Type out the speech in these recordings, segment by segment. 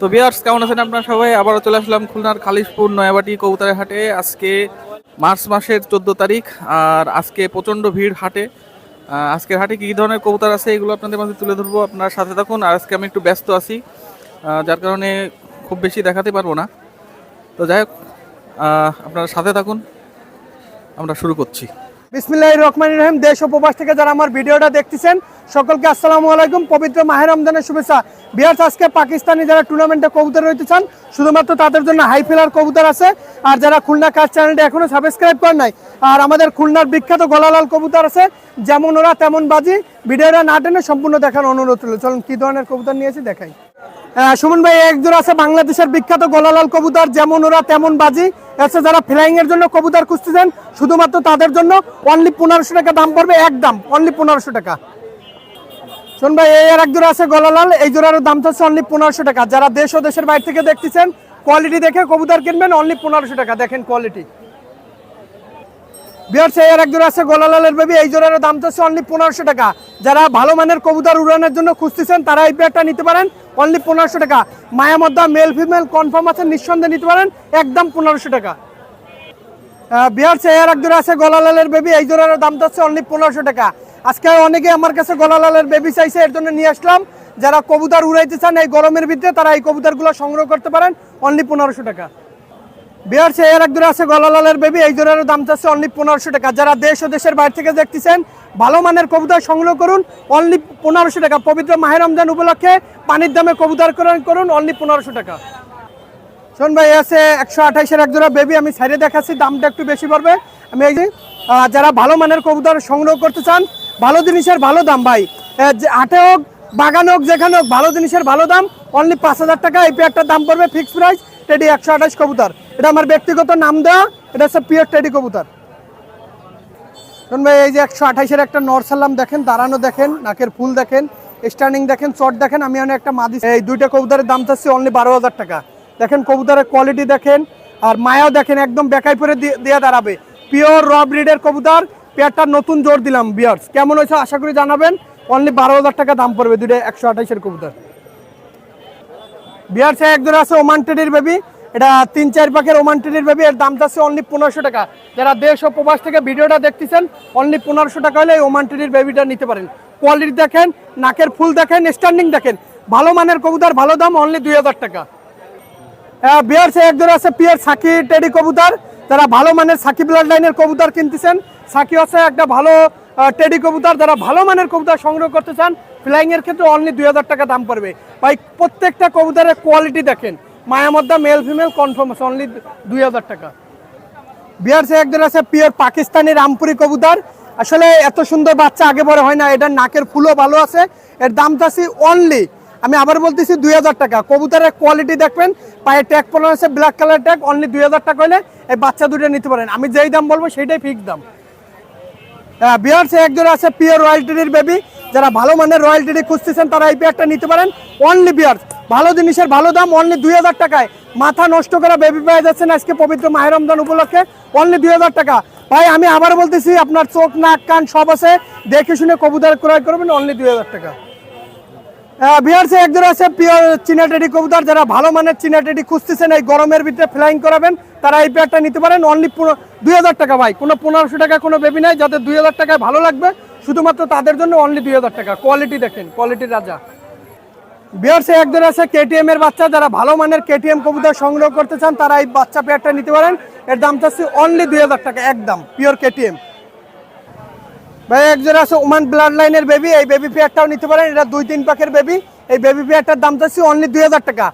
তো বিয়ার্স কেমন আছেন আপনারা সবাই? আবারও চলে আসলাম খুলনার খালিশপুর নয়াবাটি কবুতরের হাটে। আজকে মার্চ মাসের চোদ্দ তারিখ, আর আজকে প্রচণ্ড ভিড় হাটে। আজকের হাটে কী ধরনের কবুতর আছে এগুলো আপনাদের মাঝে তুলে ধরবো, আপনার সাথে থাকুন। আর আজকে আমি একটু ব্যস্ত আছি যার কারণে খুব বেশি দেখাতে পারব না। তো যাই হোক আপনারা সাথে থাকুন, আমরা শুরু করছি। বিসমিল্লাহ রহমান রহিম। দেশ ও প্রবাস থেকে যারা আমার ভিডিওটা দেখতেছেন, সকলকে আসসালামু আলাইকুম। পবিত্র মাহের রমজানের শুভেচ্ছা। বিহার আজকে পাকিস্তানি যারা টুর্নামেন্টে কবুতর রইতে চান, শুধুমাত্র তাদের জন্য হাই ফিলার কবুতর আছে। আর যারা খুলনা কাজ চ্যানেলটা এখনও সাবস্ক্রাইব করেন নাই, আর আমাদের খুলনার বিখ্যাত গলালাল কবুতর আছে, যেমন ওরা তেমন বাজি। ভিডিওটা না টেনে সম্পূর্ণ দেখার অনুরোধ রইল। চলুন, কি ধরনের কবুতর নিয়েছি দেখাই। সুমন ভাই এক জোড়া আছে বাংলাদেশের বিখ্যাত গলালাল কবুতর, যেমন ওরা তেমন বাজি। আছে যারা ফ্লাইং এর জন্য কবুতর খুঁজতেছেন, শুধুমাত্র তাদের জন্য অনলি পনেরোশো টাকা দাম পড়বে এক দাম অনলি পনেরোশো টাকা। শোন ভাই, এই আর এক জোড়া আছে গলালাল, এই জোড়ার দাম হচ্ছে অনলি পনেরোশো টাকা। যারা দেশ ও দেশের বাইরে থেকে দেখতেছেন কোয়ালিটি দেখে কবুতর কিনবেন অনলি পনেরোশো টাকা। দেখেন কোয়ালিটি বিয়ার সেই আর এক জোড়া আছে, গোলালালের বেবি এই জোড়ার দাম হচ্ছে অনলি পনেরোশো টাকা। যারা ভালো মানের কবুতর উড়ানোর জন্য খুঁজতেছেন, তারা এই পেয়ারটা নিতে পারেন অনলি পনেরোশো টাকা। মায়ামদ্দা মেল ফিমেল কনফার্ম আছে, নিঃসন্দেহে নিতে পারেন, একদম পনেরোশো টাকা। বিহার চেয়ার এক জোড়া আছে, গলালালের বেবি এই জোড়ার দাম হচ্ছে অনলি পনেরোশো টাকা। আজকে অনেকে আমার কাছে গলালালের বেবি চাইছে, এর জন্য নিয়ে আসলাম। যারা কবুতর উড়াইতে চান, এই গরমের ভিতরে তারা এই কবুতরগুলো সংগ্রহ করতে পারেন অনলি পনেরোশো টাকা। বিহার চেয়ার এক জোড়া আছে, গলালালের বেবি, এই জোড়ার দাম চাচ্ছে অনলি পনেরোশো টাকা। যারা দেশ ও দেশের বাইরে থেকে দেখতেছেন, ভালো মানের কবুতর সংগ্রহ করুন অনলি পনেরোশো টাকা। পবিত্র মাহের রমজান উপলক্ষে পানির দামে কবুতর করুন অনলি পনেরোশো টাকা। শোন ভাই আছে একশো আঠাইশের এক জোড়া বেবি আমি সাইডে দেখাচ্ছি, দামটা একটু বেশি পড়বে। আমি এই যারা ভালো মানের কবুতর সংগ্রহ করতে চান, ভালো জিনিসের ভালো দাম ভাই। হাটে হোক, বাগান হোক, যেখানে হোক, ভালো জিনিসের ভালো দাম অনলি পাঁচ হাজার টাকা। এই পেয়ারটার দাম পড়বে ফিক্সড প্রাইস টেডি একশো আঠাশ কবুতর। এটা আমার ব্যক্তিগত নাম দেওয়া এটা হচ্ছে পিওর টেডি কবুতর। ভাই, এই যে একশো আঠাইশের একটা নরসাল্লাম দেখেন, দাঁড়ানো দেখেন, নাকের ফুল দেখেন স্টার্নিং দেখেন চট দেখেন, আমি অনেক একটা মাদি এই দুইটা কবুতরের দাম চাচ্ছি অনলি বারো হাজার টাকা। দেখেন কবুতরের কোয়ালিটি দেখেন, আর মায়াও দেখেন, একদম বেকাই পরে দিয়ে দাঁড়াবে। পিওর র ব্রিডের কবুতর, পেয়ারটার নতুন জোর দিলাম বিয়ার্স কেমন হয়েছে আশা করি জানাবেন অনলি বারো হাজার টাকা দাম পড়বে দুইটা একশো আঠাইশের কবুতর। বিহার সে এক জোড়া আছে ওমান টেডির বেবি এটা তিন চার পাখের ওমান টেডির বেবি এর দাম যাচ্ছে অনলি পনেরোশো টাকা। যারা দেশ ও প্রবাস থেকে ভিডিওটা দেখতেছেন অনলি পনেরোশো টাকা হলে এই ওমান টেডির বেবিটা নিতে পারেন। কোয়ালিটি দেখেন নাকের ফুল দেখেন স্ট্যান্ডিং দেখেন। ভালো মানের কবুতর ভালো দাম অনলি দুই হাজার টাকা। হ্যাঁ, বিয়ার সে এক জোড়া আছে পিয়ার সাকি টেডি কবুতর। যারা ভালো মানের সাকি ব্লাড লাইনের কবুতর কিনতেছেন সাকি হচ্ছে একটা ভালো টেডি কবুতর। যারা ভালো মানের কবুতর সংগ্রহ করতে চান ফ্লাইং এর ক্ষেত্রে অনলি দুই হাজার টাকা দাম পড়বে। ভাই, প্রত্যেকটা কবুতরের কোয়ালিটি দেখেন। মায়ামদ্দা মেল ফিমেল কনফার্ম আছে অনলি দুই হাজার টাকা। বিহার সে একজন আছে পিওর পাকিস্তানি রামপুরি কবুতর। আসলে এত সুন্দর বাচ্চা আগে বড় হয় না, এটার নাকের ফুলও ভালো আছে। এর দাম চাচ্ছি অনলি আমি আবার বলতেছি দুই হাজার টাকা। কবুতরের কোয়ালিটি দেখবেন, পায়ে ট্যাগ পড়ানো আছে ব্ল্যাক কালার ট্যাগ অনলি দুই হাজার টাকা হলে এই বাচ্চা দুটো নিতে পারেন। আমি যেই দাম বলব, সেইটাই ফিক্স দাম। বিহার একজন আছে পিওর রয়্যালটির বেবি যারা ভালো মানের রয়্যালটি খুঁজতেছেন, তারা এই পেয়ারটা নিতে পারেন। অনলি বিয়ার্স ভালো জিনিসের ভালো দাম অনলি দুই হাজার টাকায়। মাথা নষ্ট করা বেবি পেয়ে যাচ্ছেন আজকে পবিত্র মাহের রমজান উপলক্ষে। অনলি দুই হাজার টাকা। ভাই, আমি আবার বলতেছি, আপনার চোখ, নাক, কান সব আছে। দেখে শুনে কবুতর ক্রয় করবেন অনলি দুই হাজার টাকা। বিহারসে একজন আছে পিওর চীনা টেডি কবুতর। যারা ভালো মানের চীনা টেডি খুঁজতেছেন, এই গরমের ভিতরে ফ্লাইং করাবেন, তারা এই পেয়ারটা নিতে পারেন। অনলি দুই হাজার টাকা ভাই, কোনো পনেরোশো টাকা কোনো বেবি নাই। যাদের দুই হাজার টাকায় ভালো লাগবে, শুধুমাত্র তাদের জন্য অনলি দুই হাজার টাকা। কোয়ালিটি দেখেন কোয়ালিটির রাজা। বিহারসে একজন আছে কেটিএম এর বাচ্চা। যারা ভালো মানের কেটিএম কবুতর সংগ্রহ করতে চান, তারা এই বাচ্চা পেয়ারটা নিতে পারেন। এর দাম চাচ্ছি অনলি দুই হাজার টাকা, একদম পিওর কেটিএম ভাই, একজন আছে ওমান ব্লাড লাইনের বেবি এই বেবি পেয়ারটাও নিতে পারেন। এটা দুই তিন পাখের বেবি এই বেবি পেয়ারটার দাম চাচ্ছি অনলি দুই হাজার টাকা।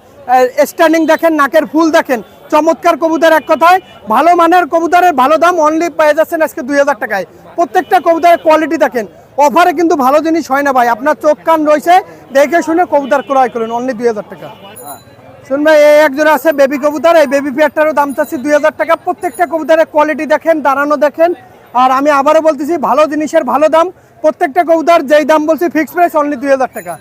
স্ট্যান্ডিং দেখেন, নাকের ফুল দেখেন। চমৎকার কবুতর এক কথায়। ভালো মানের কবুতরের ভালো দাম অনলি পেয়ে যাচ্ছেন আজকে দুই হাজার টাকায়। প্রত্যেকটা কবুতরের কোয়ালিটি দেখেন। অফারে কিন্তু ভালো জিনিস হয় না ভাই। আপনার চোখ কান রয়েছে, দেখে শুনে কবুতর ক্রয় করুন অনলি দুই হাজার টাকা। শুন ভাই, এই একজন আছে বেবি কবুতর। এই বেবি পেয়ারটারও দাম চাচ্ছি দুই হাজার টাকা। প্রত্যেকটা কবুতরের কোয়ালিটি দেখেন, দাঁড়ানো দেখেন। আর আমি আবারও বলতেছি, ভালো জিনিসের ভালো দাম, প্রত্যেকটা কবুতর যেই দাম বলছি ফিক্স প্রাইস অনলি দুই হাজার টাকা।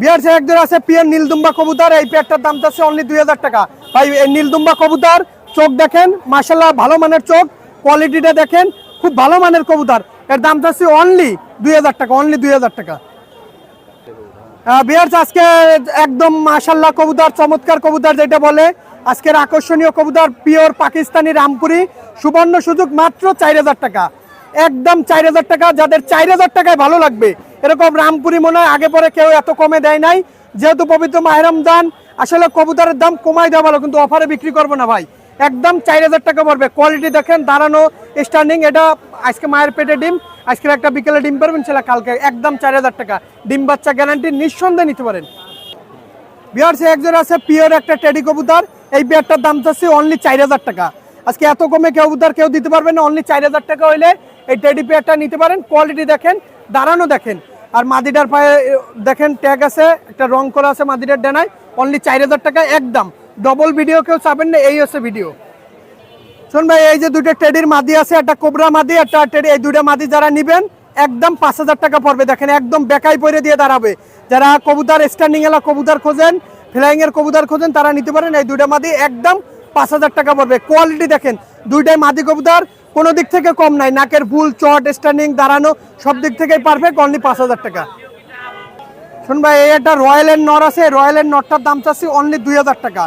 বিহার সে একজন আছে, পিয়ার নীলদুম্বা কবুতর, এই পেয়ারটার দাম চাচ্ছে অনলি দুই হাজার টাকা। ভাই, এই নীলদুম্বা কবুতর, চোখ দেখেন মাসাল্লাহ ভালো মানের চোখ কোয়ালিটিটা দেখেন, খুব ভালো মানের কবুতর। এর দাম চাচ্ছি অনলি দুই হাজার টাকা অনলি দুই হাজার টাকা। বিয়ার্স আজকে একদম মাশাল্লাহ কবুতর, চমৎকার কবুতর যেটা বলে। আজকের আকর্ষণীয় কবুতর পিওর পাকিস্তানি রামপুরি। সুবর্ণ সুযোগ মাত্র চার হাজার টাকা। একদম চার হাজার টাকা, যাদের চার হাজার টাকায় ভালো লাগবে। এরকম রামপুরি মনে হয় আগে পরে কেউ এত কমে দেয় নাই। যেহেতু পবিত্র মাহেরম দান আসলে কবুতরের দাম কমাই দেওয়া ভালো, কিন্তু অফারে বিক্রি করব না ভাই। একদম চার হাজার টাকা পড়বে। কোয়ালিটি দেখেন, দাঁড়ানো স্ট্যান্ডিং এটা আজকে মায়ের পেটে ডিম আজকে একটা বিকেলে ডিম পারবেন সেটা কালকে একদম চার হাজার টাকা। ডিম বাচ্চা গ্যারান্টি নিঃসন্দেহে নিতে পারেন। বিয়ার সে একজন আছে পিওর একটা টেডি কবুতর। এই বিয়ারটার দাম চাচ্ছে অনলি চার হাজার টাকা। আজকে এত কমে কবুতর কেউ দিতে পারবে না অনলি চার হাজার টাকা হইলে এই টেডি পেয়ারটা নিতে পারেন। কোয়ালিটি দেখেন, দাঁড়ানো দেখেন। আর মাদিটার পায়ে, দেখেন ট্যাগ আছে, একটা রং করা আছে মাদিটার ডানায় অনলি চার হাজার টাকা, একদম। ডবল ভিডিও কেউ চাবেন না, এই হচ্ছে ভিডিও শোন ভাই, এই যে দুটো টেডির মাদি আছে, একটা কোবরা মাদি, একটা টেডি এই দুটো মাদি যারা নিবেন, একদম পাঁচ হাজার টাকা পড়বে। দেখেন, একদম বেকাই পরে দিয়ে দাঁড়াবে। যারা কবুতর স্ট্যান্ডিং এলা কবুতর খোঁজেন ফ্লাইং এর কবুতর খোঁজেন, তারা নিতে পারেন এই দুইটা মাদি, একদম পাঁচ হাজার টাকা পড়বে। কোয়ালিটি দেখেন, দুইটাই মাদি কবুতর, কোনো দিক থেকে কম নাই। নাকের ভুল, চট স্ট্যান্ডিং দাঁড়ানো, সব দিক থেকেই পারফেক্ট অনলি পাঁচ হাজার টাকা। শোন ভাই, এই একটা রয়্যাল এর নর আছে, রয়্যাল এর নরটার দাম চাচ্ছি অনলি দুই হাজার টাকা।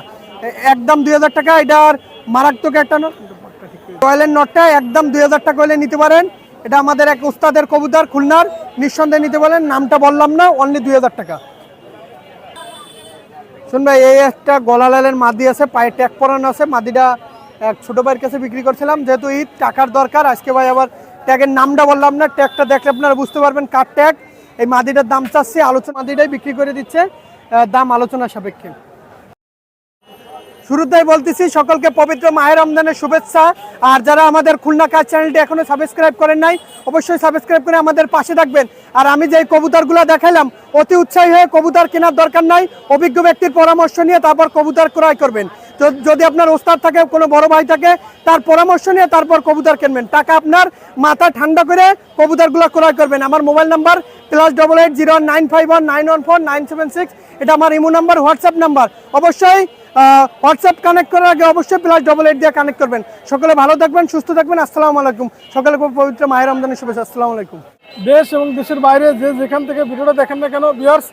একদম দুই হাজার টাকা এটার মারাত্মক একটা নর রয়্যাল এর নটটা একদম দুই হাজার টাকা হলে নিতে পারেন। এটা আমাদের এক উস্তাদের কবুতর, খুলনার। নিঃসন্দেহে নিতে পারেন নামটা বললাম না অনলি দুই হাজার টাকা। শুন ভাই, এই একটা গলা লালের মাদি আছে, পায়ে ট্যাগ পরানো আছে, মাদিটা এক ছোট ভাইয়ের কাছে বিক্রি করছিলাম, যেহেতু ঈদ, টাকার দরকার, আজকে ভাই আবার ট্যাগের নামটা বললাম না, ট্যাগটা দেখলে আপনারা বুঝতে পারবেন কার ট্যাগ। এই মাদিটার দাম চাচ্ছে, আলোচনা মাদিটাই বিক্রি করে দিচ্ছে দাম আলোচনা সাপেক্ষে। শুরুতেই বলতেছি, সকলকে পবিত্র মাহের রমজানের শুভেচ্ছা। আর যারা আমাদের খুলনা কাজ চ্যানেলটি এখনও সাবস্ক্রাইব করেন নাই, অবশ্যই সাবস্ক্রাইব করে আমাদের পাশে থাকবেন। আর আমি যে কবুতরগুলো দেখালাম অতি উৎসাহী হয়ে কবুতর কেনার দরকার নাই, অভিজ্ঞ ব্যক্তির পরামর্শ নিয়ে তারপর কবুতর ক্রয় করবেন। তো যদি আপনার ওস্তাদ থাকে, কোনো বড় ভাই থাকে, তার পরামর্শ নিয়ে তারপর কবুতর কিনবেন। টাকা আপনার মাথা ঠান্ডা করে কবুতরগুলো ক্রয় করবেন। আমার mobile number plus double eight zero nine five one nine one four nine seven six এটা আমার ইমো নাম্বার, হোয়াটসঅ্যাপ নাম্বার। অবশ্যই হোয়াটসঅ্যাপ কানেক্ট করার আগে অবশ্যই প্লাস ডবল এইট দিয়ে কানেক্ট করবেন। সকলে ভালো থাকবেন, সুস্থ থাকবেন, আসসালামু আলাইকুম। সকলে পবিত্র মায়ের রমজানের শুভেচ্ছা, আসসালামু আলাইকুম। দেশ এবং দেশের বাইরে যে যেখান থেকে ভিডিওটা দেখেন না কেন বিয়ার্স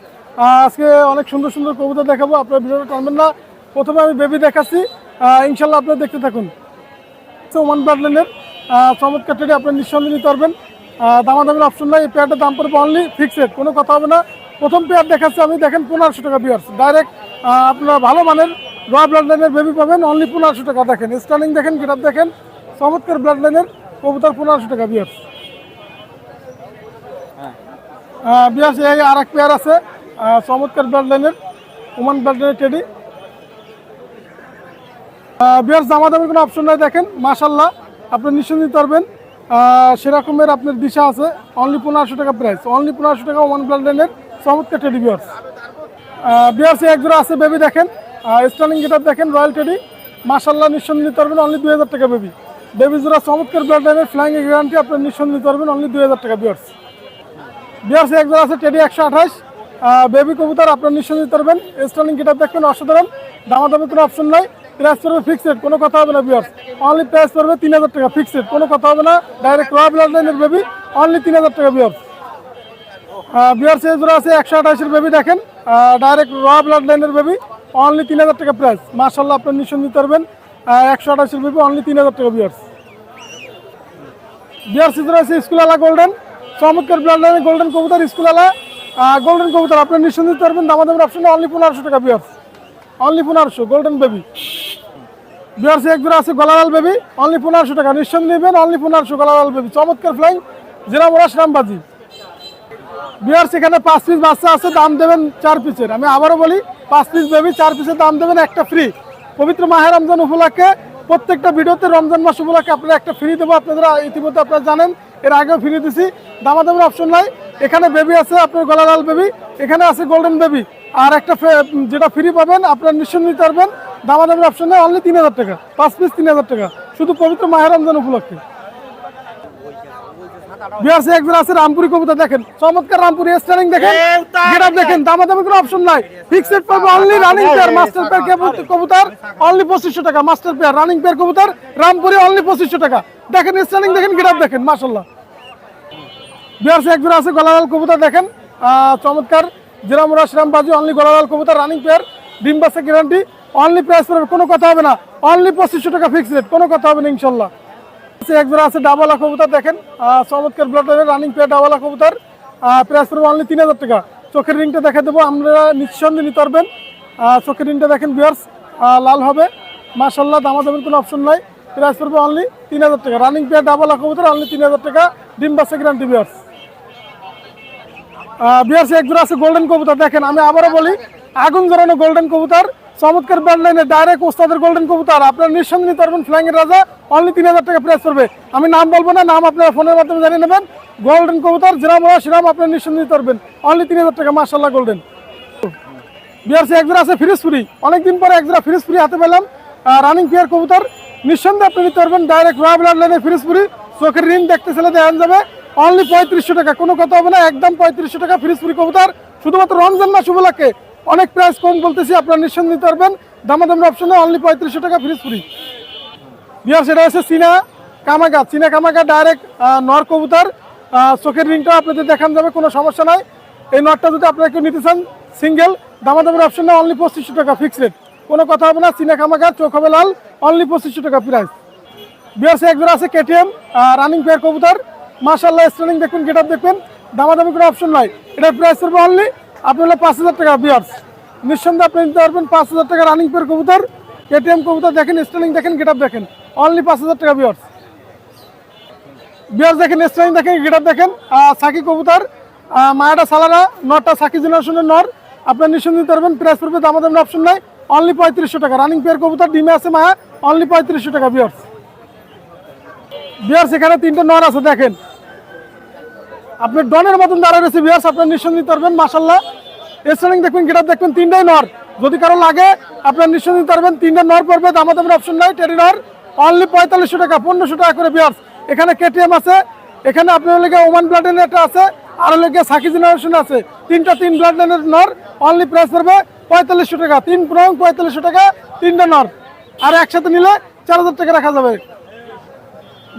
আজকে অনেক সুন্দর সুন্দর কবুতর দেখাবো, আপনার ভিডিওটা টানবেন না। প্রথমে আমি বেবি দেখাচ্ছি ইনশাল্লাহ আপনারা দেখতে থাকুন। ওয়ান ব্লাড লাইনের চমৎকার ট্রেডে আপনি নিঃসন্দেহে নিতে পারবেন। দামাদামির অপশন নাই, এই পেয়ারটার দাম পড়বে অনলি ফিক্সড কোনো কথা হবে না। প্রথম পেয়ার দেখাচ্ছি আমি, দেখেন পনেরোশো টাকা বিয়ার্স ডাইরেক্ট আপনারা ভালো মানের র ব্লাড লাইনের বেবি পাবেন অনলি পনেরোশো টাকা দেখেন। স্টার্নিং দেখেন গেট দেখেন। চমৎকার ব্লাড লাইনের কবুতর পনেরোশো টাকা বিয়ার্স বিয়াস এই আর এক পেয়ার আছে। চমৎকার ব্লাড লাইনের ওমান ব্লাড লাইনের টেডি বিয়ার জামা দামের কোনো অপশন নাই, দেখেন। মাশাল্লাহ আপনি নিশ্চয় পারবেন। সেরকমের আপনার দিশা আছে। অনলি পনেরোশো টাকা প্রাইস অনলি পনেরোশো টাকা ওমান ব্লাড লাইনের চমৎকার টেডি বিয়ার্স বিয়ার্স এক জোড়া আছে বেবি দেখেন। স্টার্নিং গেটার দেখেন রয়্যাল টেডি মাশাল্লাহ নিঃসন্দেহে নিতে পারবেন অনলি দুই হাজার টাকা বেবি বেবি জোড়া চমৎকার ব্লাড লাইনের ফ্লাইং গ্যারান্টি আপনি নিঃসন্দেহে নিতে পারবেন অনলি দুই হাজার টাকা বিয়ার্স বিয়ার্স একজন আছে টেডি একশো আঠাশ বেবি কবুতর, আপনার নিশ্চয় নিতে পারবেন। স্টার্লিং গিটার দেখবেন অসাধারণ। দামাদামি কোনো অপশন নাই। প্রাইস পড়বে ফিক্সড কোনো কথা হবে না বিয়ার্স অনলি প্রাইস পড়বে তিন হাজার টাকা ফিক্সড কোনো কথা হবে না। ডাইরেক্ট র ব্লাড লাইনের বেবি অনলি তিন হাজার টাকা বিয়ার্স বিয়ার্স এই জোড়া আছে একশো আঠাশের বেবি দেখেন। ডাইরেক্ট র ব্লাড লাইনের বেবি অনলি তিন হাজার টাকা প্রাইস মার্শাল্লাহ আপনার নিতে পারবেন একশো আঠাশের বেবি অনলি তিন হাজার টাকা বিয়ার্স বিয়ার সিজন আছে স্কুলালা গোল্ডেন চমৎকার লাইনে গোল্ডেন কবুতর স্কুলালা গোল্ডেন কবুতর। আপনার নিঃসন্দেহ দিতে পারবেন দামাদামের অপশনে অনলি পনেরোশো টাকা বিয়ার্স অনলি পনেরোশো গোল্ডেন বেবি বিয়ার্স এক জোড়া আছে গলালাল বেবি অনলি পনেরোশো টাকা। নিঃসন্দেহ নেবেন অনলি পনেরোশো গলালাল বেবি চমৎকার ফ্লাইং জেরা মোরাস রামবাজি। বিয়ার্স এখানে পাঁচ পিস বাচ্চা আছে, দাম দেবেন চার পিসের আমি আবারও বলি পাঁচ পিস বেবি চার পিসের দাম দেবেন একটা ফ্রি পবিত্র মাহে রমজান উপলক্ষে প্রত্যেকটা ভিডিওতে রমজান মাস উপলক্ষে আপনারা একটা ফ্রি দেবো, আপনারা ইতিমধ্যে আপনারা জানেন, এর আগেও ফ্রি দিছি। দামাদামের অপশন নাই। এখানে বেবি আছে আপনার গলালাল বেবি এখানে আছে গোল্ডেন বেবি আর একটা যেটা ফ্রি পাবেন, আপনারা নিশ্চয় নিতে পারবেন। দামাদামের অপশন নাই অনলি তিন হাজার টাকা। পাঁচ পিস তিন হাজার টাকা। শুধু পবিত্র মাহে রমজান উপলক্ষে। বিহার একজন আছে রামপুরি কবুতর দেখেন। চমৎকার রামপুরি স্টারিং দেখেন। গেটআপ দেখেন দামাদামি কোনো অপশন নাই। ফিক্সড পাবে only running pair master pair কবুতর অনলি টাকা মাস্টার পেয়ার রানিং পেয়ার কবুতর রামপুরি অনলি টাকা। দেখেন স্টারিং দেখেন গেটআপ দেখেন একজন আছে গলালাল কবুতর দেখেন। চমৎকার। জিরামুরা শ্রামবাজি অনলি গলালাল কবুতর রানিং পেয়ার ডিম বাসে গ্যারান্টি অনলি প্রাইস কোনো কথা হবে না। অনলি পঁচিশশো টাকা ফিক্স রেট কোনো কথা হবে না ইনশাল্লাহ এক আছে, ডাবলা কবুতর দেখেন। চমৎকার ব্লটারের রানিং পেয়ার ডাবলা কবুতর। প্রাইস পড়বে অনলি তিন হাজার টাকা। চোখের রিংটা দেখে দেবো, আপনারা নিঃসন্দেহে নিতে পারবেন। চোখের রিংটা দেখেন বিয়ার্স লাল হবে। মাসাল্লাহ দামাদামের কোনো অপশন নাই। প্রাইস পড়বে অনলি তিন হাজার টাকা। রানিং পেয়ার ডাবলা কবুতর অনলি তিন হাজার টাকা। ডিম বাসে গ্যারান্টি বিয়ার্স বিয়ার্স এক জোড়া আছে গোল্ডেন কবুতর দেখেন। আমি আবারও বলি, আগুন জড়ানো গোল্ডেন কবুতর। চমৎকার ব্যান্ড লাইনে ডাইরেক্ট ওস্তাদের গোল্ডেন কবুতর। আপনার নিঃসন্দেহে নিতে পারবেন ফ্লাইং এর রাজা অনলি তিন হাজার টাকা প্রাইস পড়বে। আমি নাম বলব না, নাম আপনারা ফোনের মাধ্যমে জানিয়ে নেবেন। গোল্ডেন কবুতর, যেরাম হওয়া সেরাম আপনার নিঃসন্দেহে নিতে পারবেন অনলি তিন হাজার টাকা মার্শাল্লাহ গোল্ডেন বিয়ার্সি একজোড়া আছে ফ্রিজপুরি। অনেকদিন পরে একজোড়া ফ্রিজপুরি হাতে পেলাম। রানিং পেয়ার কবুতর। নিঃসন্দেহে আপনি নিতে পারবেন ডাইরেক্ট রয়্যাল ব্লাড লাইনে ফ্রিজপুরি। চোখের ঋণ দেখতে ছেলে দেওয়া যাবে। অনলি পঁয়ত্রিশশো টাকা। কোনো কথা হবে না, একদম পঁয়ত্রিশশো টাকা ফ্রিজপুরি কবুতর। শুধুমাত্র রমজান মাস উপলক্ষে অনেক প্রাইস কম বলতেছি, আপনারা নিঃসন্দেহে নিতে পারবেন। দামাদামের অপশনে অনলি পঁয়ত্রিশশো টাকা ফ্রিজপুরি বিয়ার সেটা হচ্ছে চীনা কামাগা। চীনা কামাগা ডাইরেক্ট নর কবুতার। চোখের রিংটা আপনাদের দেখান যাবে, কোনো সমস্যা নাই। এই নটটা যদি আপনারা কেউ নিতে চান সিঙ্গেল দামাদামের অপশন অনলি পঁচিশশো টাকা ফিক্স রেট কোনো কথা হবে না, চীনা কামাগা, চোখ হবে লাল অনলি পঁচিশশো টাকা প্রাইস বিয়ার সে একজন আছে কেটিএম রানিং পেয়ার কবুতর। মাশাল্লাহ স্টেলিং দেখবেন গেট আপ দেখবেন দামাদামি কোনো অপশন নাই। এটার প্রাইস করবে অনলি আপনি হলো পাঁচ হাজার টাকা বিয়ার্স নিঃসন্দেহে আপনি নিতে পারবেন পাঁচ হাজার টাকা রানিং পেয়ার কবুতর কেটিএম কবুতর দেখেন স্টেলিং দেখেন গেট দেখেন। অনলি পাঁচ হাজার টাকা বিয়ার্স বিয়ার্স দেখেন স্টেলিং দেখেন গেট দেখেন। সাকি কবুতর মায়াটা সালারা নটা সাকি জেনারেশনের নর। আপনার নিঃসন্দেহে নিতে পারবেন প্রাইস করবে দামাদামি অপশন নাই। অনলি পঁয়ত্রিশশো টাকা। রানিং পেয়ার কবুতর, ডিমে আছে মায়া অনলি পঁয়ত্রিশশো টাকা বিয়ার্স বিয়ার্স এখানে তিনটে নর আছে, দেখেন। আপনি ডনের মতন দাঁড়ায় রয়েছে বিয়ার্স আপনার নিঃসন্দেহে নিতে পারবেন মাসাল্লাহ স্টেলিং দেখবেন গেট দেখবেন, তিনটাই নর। যদি কারও লাগে, আপনার নিঃসন্দেহে নিতে পারবেন, তিনটা নর পড়বে, দামাদামের অপশন নাই টেডি নর অনলি পঁয়তাল্লিশশো টাকা, পনেরোশো টাকা করে বিয়ার্স এখানে কেটিএম আছে, এখানে আপনার লেগে ওমান ব্লাড লাইনের একটা আছে, আর লেগে সাকি জেনারেশন আছে। তিনটা তিন ব্লাড লাইনের নর অনলি প্রাইস পড়বে পঁয়তাল্লিশশো টাকা। তিন প্রং পঁয়তাল্লিশশো টাকা, তিনটা নর। আর একসাথে নিলে চার হাজার টাকা রাখা যাবে।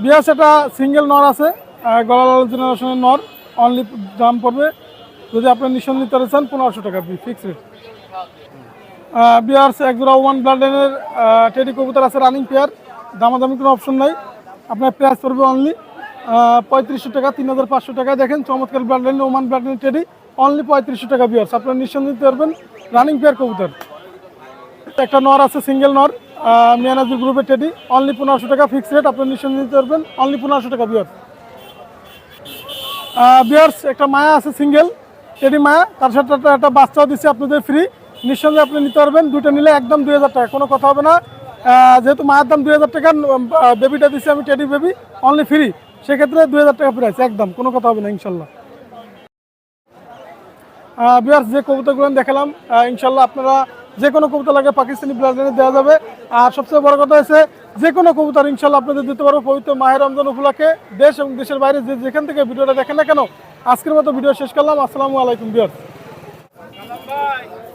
বিয়াস একটা সিঙ্গেল নর আছে। গলালাল জেনারেশনের নর অনলি দাম পড়বে। যদি আপনি নিঃসন্দেহে নিতে চান, পনেরোশো টাকা ফিক্স রেট বিয়ার্স একজোড়া ওয়ান ব্লাডেনের টেডি কবুতর আছে রানিং পেয়ার দামাদামি কোনো অপশন নাই। আপনার প্রাইস পড়বে অনলি পঁয়ত্রিশশো টাকা, তিন হাজার পাঁচশো টাকা। দেখেন, চমৎকার ব্লাডেন ওমান ব্লাডেনের টেডি অনলি পঁয়ত্রিশশো টাকা বিয়ার্স আপনার নিঃসন্দেহে নিতে পারবেন রানিং পেয়ার কবুতর। একটা নর আছে সিঙ্গেল নর মিয়ানাজুর গ্রুপের টেডি অনলি পনেরোশো টাকা ফিক্স রেট আপনি নিঃসন্দেহে নিতে পারবেন। অনলি পনেরোশো টাকা বিয়ার বিয়ার্স একটা মায়া আছে সিঙ্গেল টেডি মায়া। তার সাথে একটা বাচ্চাও দিচ্ছে আপনাদের ফ্রি নিঃসন্দেহে আপনি নিতে পারবেন। দুইটা নিলে একদম দুই হাজার টাকা, কোনো কথা হবে না। যেহেতু মায়ের দাম দুই হাজার টাকা বেবিটা দিচ্ছি আমি টেডি বেবি অনলি ফ্রি সেক্ষেত্রে দুই হাজার টাকা প্রাইস একদম, কোনো কথা হবে না, ইনশাল্লাহ। বিয়ার্স যে কবুতরগুলো আমি দেখালাম ইনশাল্লাহ আপনারা যে কোনো কবিতা লাগে পাকিস্তানি ব্লাড দেওয়া যাবে। আর সবচেয়ে বড় কথা হচ্ছে যে কোনো কবুতর ইনশাল্লাহ আপনাদের দিতে পারব পবিত্র মাহের রমজান উপলক্ষে দেশ এবং দেশের বাইরে যে যেখান থেকে ভিডিওটা দেখেন না কেন আজকের মতো ভিডিও শেষ করলাম। আসসালামু আলাইকুম বিয়ার্স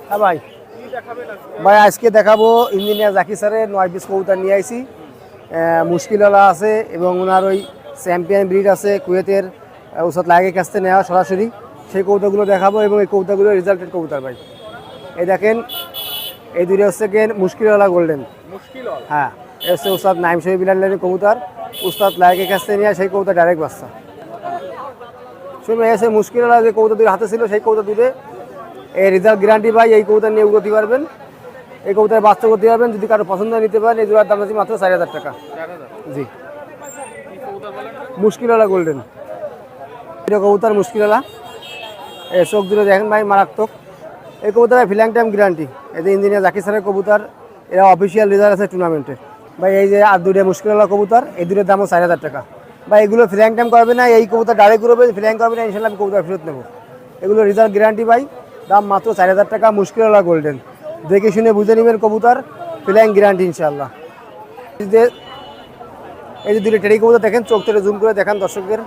হ্যাঁ ভাই। ভাই আজকে দেখাবো ইঞ্জিনিয়ার জাকি স্যারের নয় পিস কবুতর নিয়ে আইছি। মুশকিলওয়ালা আছে এবং ওনার ওই চ্যাম্পিয়ন ব্রিড আছে কুয়েতের ওসব লাগে কাছ থেকে নেওয়া সরাসরি। সেই কবুতরগুলো দেখাবো এবং এই কবুতরগুলো রেজাল্টেড কবুতর ভাই। এই দেখেন এই দুটো হচ্ছে গেন মুশকিলওয়ালা গোল্ডেন হ্যাঁ। এ হচ্ছে উস্তাদ নাইম শহীদ বিলাল লাইনের কবুতর। উস্তাদ লাইকের কাছ থেকে নিয়ে সেই কবুতর ডাইরেক্ট বাচ্চা। শুনবে এসে মুশকিলওয়ালা যে কবুতর দুটো হাতে ছিল, সেই কবুতর দুটো এই রেজাল্ট গ্যারান্টি পাই, এই কবুতর নিয়ে করতে পারবেন। এই কবুতরের বাচ্চা করতে পারবেন, যদি কারও পছন্দ নিতে পারেন, এই জোড়ার দাম আছে মাত্র চার হাজার টাকা। জি। মুশকিলওয়ালা গোল্ডেন এটা কবুতর মুশকিলওয়ালা। এই চোখ দুটো দেখেন ভাই, মারাত্মক। এই কবুতরের ফিলাং টাইম গ্যারান্টি এই যে ইঞ্জিনিয়ার জাকির স্যারের কবুতর, এরা অফিসিয়াল রেজাল্ট আছে টুর্নামেন্টে ভাই, এই যে আর দুটো মুশকিলওয়ালা কবুতর, এই দুটোর দামও চার হাজার টাকা। বা এগুলো ফিলাং টাইম করবে না, এই কবুতর ডাইরেক্ট করবে ফিলাং করবে না ইনশাল্লাহ আমি কবুতর ফেরত নেব। এগুলো রেজাল্ট গ্যারান্টি ভাই, দাম মাত্র চার হাজার টাকা মুশকিলওয়ালা গোল্ডেন দেখে শুনে বুঝে নেবেন কবুতর ফিলাইং গ্যারান্টি ইনশাল্লাহ এই যে দুটো টেরি কবুতর দেখেন, চোখ থেকে জুম করে দেখান দর্শকদের।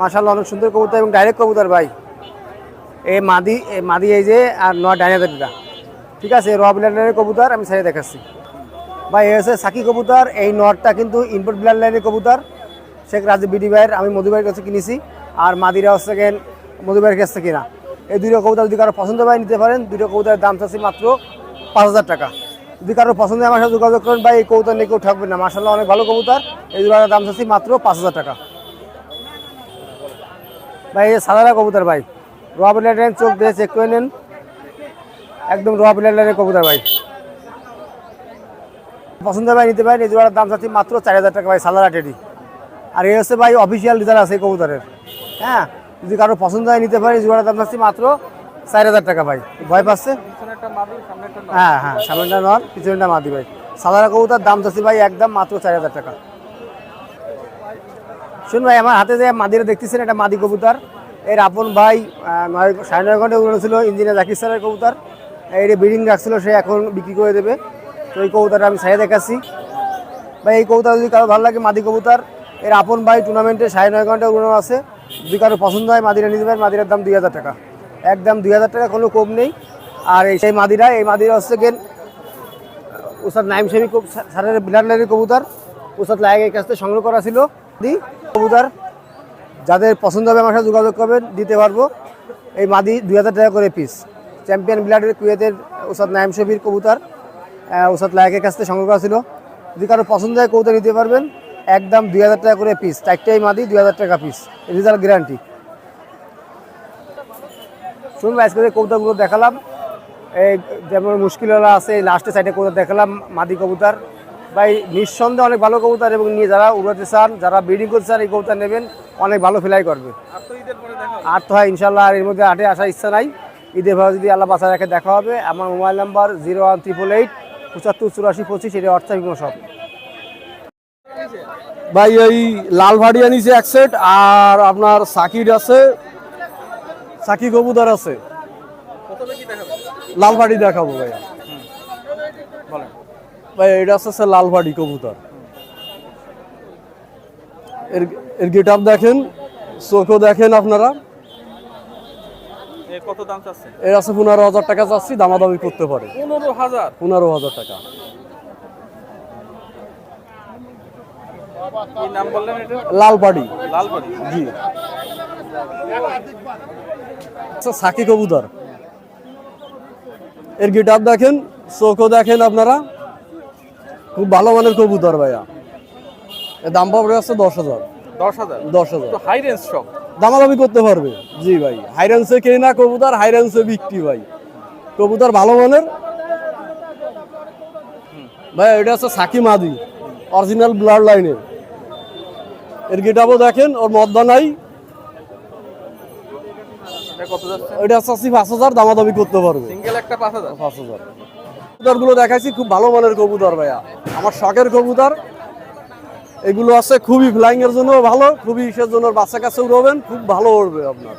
মাশাল্লাহ অনেক সুন্দর কবুতর এবং ডাইরেক্ট কবুতর ভাই। এই মাদি এই মাদি এই যে, আর নয় ডাইনাদারিটা ঠিক আছে, র ব্লাড লাইনের কবুতর, আমি সাইডে দেখাচ্ছি। ভাই, এই হচ্ছে সাকি কবুতর। এই নটটা কিন্তু ইনপুট ব্লাড লাইনের কবুতর। শেখ রাজীব বিডি ভাইয়ের, আমি মধু ভাইয়ের কাছে কিনেছি। আর মাদিরা হচ্ছে গেন মধু ভাইয়ের কাছে কিনা এই দুটো কবুতর যদি কারও পছন্দ হয়, নিতে পারেন। দুটো কবুতরের দাম চাচ্ছি মাত্র পাঁচ হাজার টাকা। যদি কারও পছন্দ আমার সাথে যোগাযোগ করেন। ভাই, এই কবুতর নিয়ে কেউ ঠকবেন না। মাসাল্লাহ অনেক ভালো কবুতর। এই দুটোর দাম চাচ্ছি মাত্র পাঁচ হাজার টাকা। ভাই, এই সাদারা কবুতর ভাই। রোয়া প্লেটের চোখ দিয়ে চেক করে নেন। একদম রোয়া প্লেটের কবুতর ভাই। পছন্দ ভাই নিতে পারেন, এই জোড়ার দাম চাচ্ছি মাত্র চার হাজার টাকা ভাই সালারা টেডি আর এই হচ্ছে ভাই অফিসিয়াল রিজার্ভ আছে কবুতরের। হ্যাঁ যদি কারও পছন্দ হয় নিতে পারেন, এই জোড়ার দাম চাচ্ছি মাত্র চার হাজার টাকা ভাই। ভয় পাচ্ছে। হ্যাঁ হ্যাঁ সামনেটা নর পিছনেটা মাদি ভাই। সালারা কবুতার দাম চাচ্ছি ভাই একদম মাত্র চার হাজার টাকা। শুন ভাই, আমার হাতে যে মাদিরা দেখতেছেন, এটা মাদি কবুতর। এর আপন ভাই সাড়ে নয় ঘণ্টা উড়ানো ছিল, ইঞ্জিনিয়ার জাকির স্যারের কবুতর। এর ব্রিডিং রাখছিল, সে এখন বিক্রি করে দেবে। তো এই কবুতরটা আমি সাইডে দেখাচ্ছি। ভাই, এই কবুতর যদি কারও ভালো লাগে, মাদি কবুতার, এর আপন ভাই টুর্নামেন্টে সাড়ে নয় ঘণ্টা উড়ানো আছে। যদি কারও পছন্দ হয়, মাদিরা নিতে পারেন, মাদিরার দাম দুই হাজার টাকা। একদম দুই হাজার টাকা কোনো কম নেই। আর এই সেই মাদিরা, এই মাদিরা হচ্ছে গেন উস্তাদ নাইম শেমি স্যারের বিলার লাইনের কবুতর। উস্তাদ লাইকের কাছ থেকে সংগ্রহ করা ছিল। দি, কবুতার, যাদের পছন্দ হবে আমার সাথে যোগাযোগ করবেন, দিতে পারব। এই মাদি দুই হাজার টাকা করে পিস চ্যাম্পিয়ন বিলাডের কুয়েতের উস্তাদ নাইম শফির কবুতর। আহ, উস্তাদ লাইকের কাছ থেকে সংগ্রহ করা ছিল। যদি কারও পছন্দ হয় কবুতর নিতে পারবেন। একদম দুই হাজার টাকা করে পিস চারটাই মাদি দুই হাজার টাকা পিস রেজাল্ট গ্যারান্টি শুনুন আজকে যে কবুতরগুলো দেখালাম এই যেমন মুশকিলওয়ালা আছে এই লাস্টের সাইডে কবুতর দেখালাম মাদি কবুতর। ভাই নিঃসন্দেহে অনেক ভালো কবুতর এবং নিয়ে যারা উড়াতে চান যারা ব্রিডিং করতে চান এই কবুতর নেবেন অনেক ভালো ফ্লাই করবে। আর তো হয় ইনশাল্লাহ আর এর মধ্যে আটে আসার ইচ্ছা নাই। ঈদের ভাবে যদি আল্লাহ বাসা রেখে দেখা হবে। আমার mobile number zero one triple eight পঁচাত্তর, চুরাশি, পঁচিশ এটা ইমো সব। ভাই, এই লাল ভাড়িয়া নিচে এক সেট আর আপনার সাকির আছে সাকি কবুতর আছে। লাল ভাড়ি দেখাবো ভাইয়া ভাই, এটা আছে হচ্ছে লাল ভাড়ি কবুতর। এর এর গেট দেখেন, চোখও দেখেন আপনারা। কত দাম চাচ্ছে এর আছে পনেরো হাজার টাকা চাচ্ছি দামাদামি করতে পারে। পনেরো হাজার? পনেরো হাজার টাকা। কি নাম বললেন এটা? লাল বাড়ি লালবাড়ি। জি। আচ্ছা সাকি কবুতর। এর গিটার দেখেন চোখও দেখেন আপনারা। খুব ভালো মানের কবুতর ভাইয়া। এর দাম পাবে আছে দশ হাজার। দশ হাজার। দশ হাজার। হাই রেঞ্জ সব দামাদামি করতে পারবে। জি ভাই হাইরেন্সে কেনা কবুতর হাইরেন্সে বিক্রি ভাই। কবুতর ভালো মানের। ভাই এটা সাকি মাদি অরিজিনাল ব্লাড লাইনের এর। গেটাবও দেখেন ওর মদ্দা নাই। এটা চাচ্ছি পাঁচ হাজার দামাদামি করতে পারবে। সিঙ্গেল একটা পাঁচ হাজার? পাঁচ হাজার। কবুতরগুলো দেখাইছি খুব ভালো মানের কবুতর ভাইয়া। আমার শখের কবুতর। এগুলো আছে খুবই ফ্লাইং এর জন্য ভালো, খুবই ইসের জন্য বাচ্চা কাছে উড়বেন, খুব ভালো উড়বে আপনার।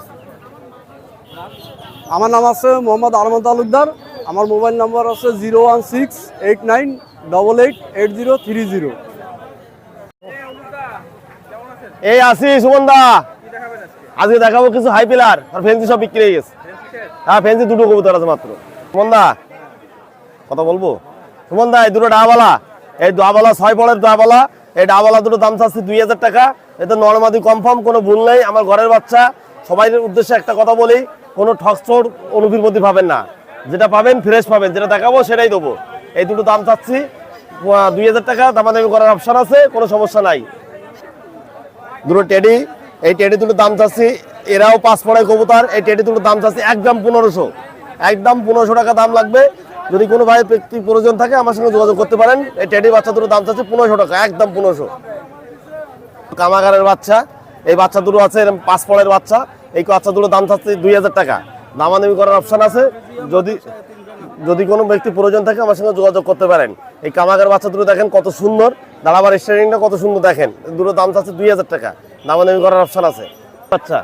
আমার নাম আছে মোহাম্মদ আলমদ তালুকদার, আমার মোবাইল নাম্বার আছে zero one six eight nine double eight eight zero three zero. এই আছি সুমনদা। আজকে দেখাবো কিছু হাই পিলার আর ফেন্সি সব বিক্রি হয়ে গেছে। হ্যাঁ ফেন্সি দুটো কবুতর আছে মাত্র। সুমনদা, কথা বলব? সুমনদা, এই দুটো ডাবালা এই ডাবালা ছয় পড়ের ডাবালা এই ডাবালা দুটো দাম চাচ্ছি দুই হাজার টাকা। এতে নর্মাদি কনফার্ম কোনো ভুল নেই। আমার ঘরের বাচ্চা, সবাই উদ্দেশ্যে একটা কথা বলি, কোনো ঠকচোর অনুভূতির মধ্যে পাবেন না। যেটা পাবেন ফ্রেশ পাবেন। যেটা দেখাবো, সেটাই দেবো। এই দুটো দাম চাচ্ছি। দুই হাজার টাকা, দামাদামি করার অপশন আছে, কোনো সমস্যা নাই। দুটো টেডি এই টেডি দুটো দাম চাচ্ছি, এরাও পাঁচ পড়ায় কবুতার, এই টেডি দুটো দাম চাচ্ছি একদম পনেরোশো। একদম পনেরোশো টাকা দাম লাগবে। যদি কোনো ভাই ব্যক্তি প্রয়োজন থাকে আমার সঙ্গে যোগাযোগ করতে পারেন। এই টেডি বাচ্চা দুটো দাম চাচ্ছে পনেরোশো টাকা, একদম পনেরোশো। কামাগারের বাচ্চা, এই বাচ্চা দুটো আছে এরকম পাঁচ বাচ্চা, এই বাচ্চা দুটো দাম চাচ্ছে দুই হাজার টাকা। দামাদামি করার অপশন আছে। যদি যদি কোনো ব্যক্তি প্রয়োজন থাকে আমার সঙ্গে যোগাযোগ করতে পারেন। এই কামাগার বাচ্চা দুটো দেখেন কত সুন্দর দাঁড়াবার স্টারিংটা কত সুন্দর দেখেন। দুটো দাম চাচ্ছে দুই হাজার টাকা, দামাদামি করার অপশন আছে। আচ্ছা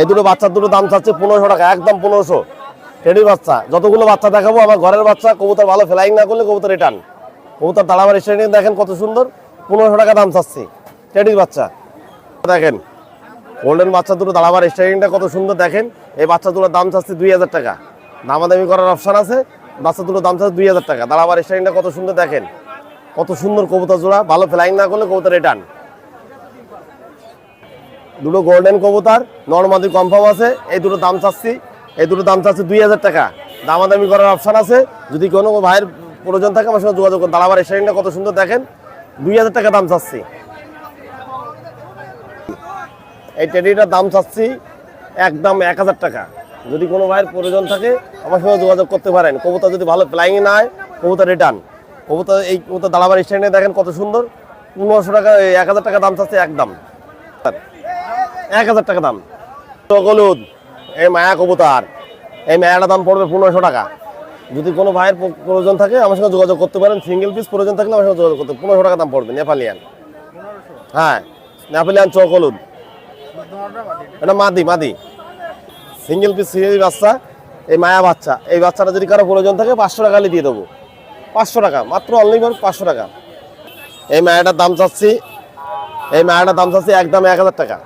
এই দুটো বাচ্চার দুটো দাম চাচ্ছে পনেরোশো টাকা, একদম পনেরোশো। টেডির বাচ্চা। যতগুলো বাচ্চা দেখাবো, আমার ঘরের বাচ্চা, কবুতর ভালো ফ্লাইং না করলে কবুতর রিটার্ন কবুতর দাঁড়াবার স্টারিং দেখেন কত সুন্দর। পনেরোশো টাকা দাম চাচ্ছি, টেডির বাচ্চা। দেখেন গোল্ডেন বাচ্চা দুটো দাঁড়াবার স্টারিংটা কত সুন্দর, দেখেন। এই বাচ্চা দুটোর দাম চাচ্ছি দুই হাজার টাকা। দামাদামি করার অপশান আছে, বাচ্চা দুটোর দাম চাচ্ছে দুই হাজার টাকা। দাঁড়াবার স্টারিংটা কত সুন্দর, দেখেন। কত সুন্দর কবুতর জোড়া, ভালো ফ্লাইং না করলে কবুতর রিটার্ন দুটো গোল্ডেন কবুতর নর্মাদি কনফার্ম আছে, এই দুটো দাম চাচ্ছি এই দুটো দাম চাচ্ছে দুই হাজার টাকা। দামাদামি করার অপশান আছে। যদি কোনো ভাইয়ের প্রয়োজন থাকে, আমার সঙ্গে যোগাযোগ করুন। দালাবার স্টাইলটা কত সুন্দর দেখেন। দুই হাজার টাকা দাম চাচ্ছি। এই টেডিটার দাম চাচ্ছি একদম এক হাজার টাকা। যদি কোনো ভাইয়ের প্রয়োজন থাকে, আমার সঙ্গে যোগাযোগ করতে পারেন। কবুতর যদি ভালো ফ্লাইং না হয়, কবুতর রিটার্ন কবুতর, এই কবুতর দালাবার স্ট্যান্ডে দেখেন কত সুন্দর। পনেরোশো টাকা এক হাজার টাকা দাম চাচ্ছে একদম। এক হাজার টাকা দাম। হলুদ এই মায়া কবুতর। এই মায়াটার দাম পড়বে পনেরোশো টাকা। যদি কোনো ভাইয়ের প্রয়োজন থাকে আমার সঙ্গে যোগাযোগ করতে পারেন। সিঙ্গেল পিস প্রয়োজন থাকলে আমার সঙ্গে যোগাযোগ করতে পনেরোশো টাকা দাম পড়বে নেপালিয়ান। হ্যাঁ নেপালিয়ান চক হলুদ এটা মাদি মাদি। সিঙ্গেল পিস সিঙ্গেল বাচ্চা এই মায়া বাচ্চা। এই বাচ্চাটা যদি কারও প্রয়োজন থাকে পাঁচশো টাকা হলে দিয়ে দেবো। পাঁচশো টাকা মাত্র অনলি পাঁচশো টাকা। এই মায়াটার দাম চাচ্ছি এই মায়াটার দাম চাচ্ছি একদম এক হাজার টাকা।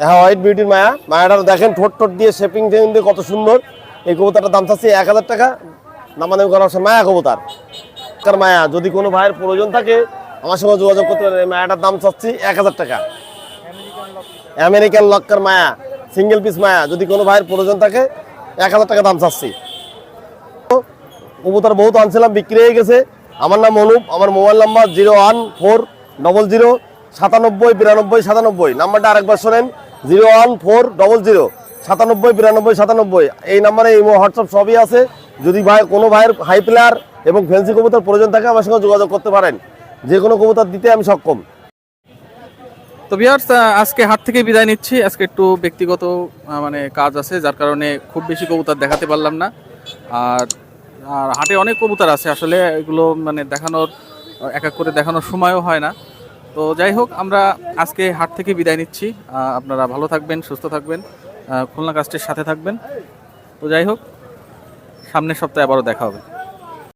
হ্যাঁ হোয়াইট বিউটির মায়া। মায়াটার দেখেন, ঠোঁট ঠোঁট দিয়ে শেপিং টেপিং দিয়ে কত সুন্দর। এই কবুতারটার দাম চাচ্ছি এক হাজার টাকা। নামাদামি করা হচ্ছে মায়া কবুতার। কার মায়া? যদি কোনো ভাইয়ের প্রয়োজন থাকে, আমার সঙ্গে যোগাযোগ করতে পারেন। মায়াটার দাম চাচ্ছি এক হাজার টাকা। আমেরিকান লক্কার মায়া সিঙ্গেল পিস মায়া, যদি কোনো ভাইয়ের প্রয়োজন থাকে, এক হাজার টাকা দাম চাচ্ছি। কবুতর বহুত আনছিলাম, বিক্রি হয়ে গেছে। আমার নাম অনুপ, আমার mobile number zero one four double zero সাতানব্বই বিরানব্বই সাতানব্বই। নাম্বারটা আরেকবার শোনেন। Zero one four double zero, সাতানব্বই, বিরানব্বই, সাতানব্বই। এই নাম্বারে ইমো, হোয়াটসঅ্যাপ সবই আছে। যদি ভাই, কোনো ভাইয়ের হাই প্লেয়ার এবং ফ্যান্সি কবুতর প্রয়োজন থাকে, আমার সঙ্গে যোগাযোগ করতে পারেন। যে কোনো কবুতর দিতে আমি সক্ষম। তো বিয়ার্স আজকে হাট থেকে বিদায় নিচ্ছি। আজকে একটু ব্যক্তিগত মানে কাজ আছে, যার কারণে খুব বেশি কবুতর দেখাতে পারলাম না। আর আর হাটে অনেক কবুতার আছে। আসলে এগুলো মানে দেখানোর, এক এক করে দেখানোর সময়ও হয় না। তো যাই হোক, আমরা আজকে হাট থেকে বিদায় নিচ্ছি। আপনারা ভালো থাকবেন, সুস্থ থাকবেন খুলনা কাস্টের সাথে থাকবেন। তো যাই হোক, সামনের সপ্তাহে আবারও দেখা হবে।